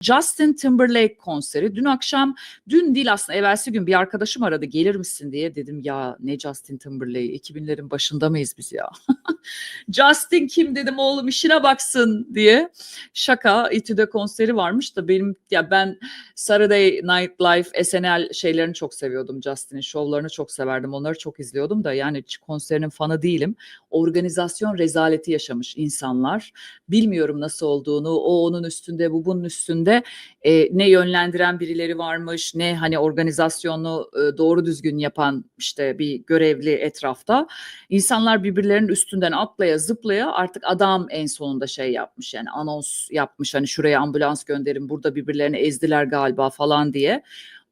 Justin Timberlake konseri. Dün akşam, dün değil aslında evvelsi gün bir arkadaşım aradı gelir misin diye. Dedim ya ne Justin Timberlake 2000'lerin başında mıyız biz ya? Justin kim dedim oğlum işine baksın diye. Şaka İTÜ'de konseri varmış da benim ya ben Saturday Night Live SNL şeylerini çok seviyordum. Justin'in şovlarını çok severdim. Onları çok izliyordum da yani konserinin fanı değilim. Organizasyon rezaleti yaşamış insanlar. Bilmiyorum nasıl olduğunu. O onun üstünde, bu bunun üstünde. E, ne yönlendiren birileri varmış, ne hani organizasyonu e, doğru düzgün yapan işte bir görevli etrafta. İnsanlar birbirlerinin üstünden atlaya zıplaya artık adam en sonunda şey yapmış yani anons yapmış hani şuraya ambulans gönderin burada birbirlerini ezdiler galiba falan diye.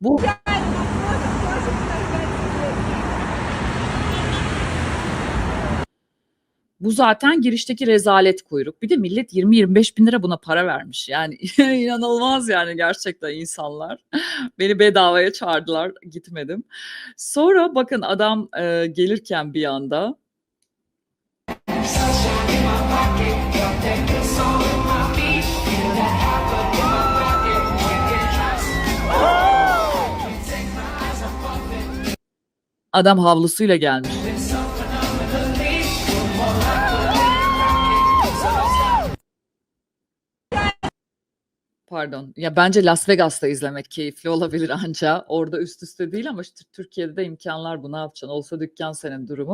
Bu Bu zaten girişteki rezalet kuyruk. Bir de millet 20-25 bin lira buna para vermiş. Yani inanılmaz yani gerçekten insanlar. Beni bedavaya çağırdılar gitmedim. Sonra bakın adam e, gelirken bir anda adam havlusuyla gelmiş. Pardon. Ya bence Las Vegas'ta izlemek keyifli olabilir anca. Orada üst üste değil ama işte Türkiye'de de imkanlar bu. Ne yapacaksın? Olsa dükkan senin durumu.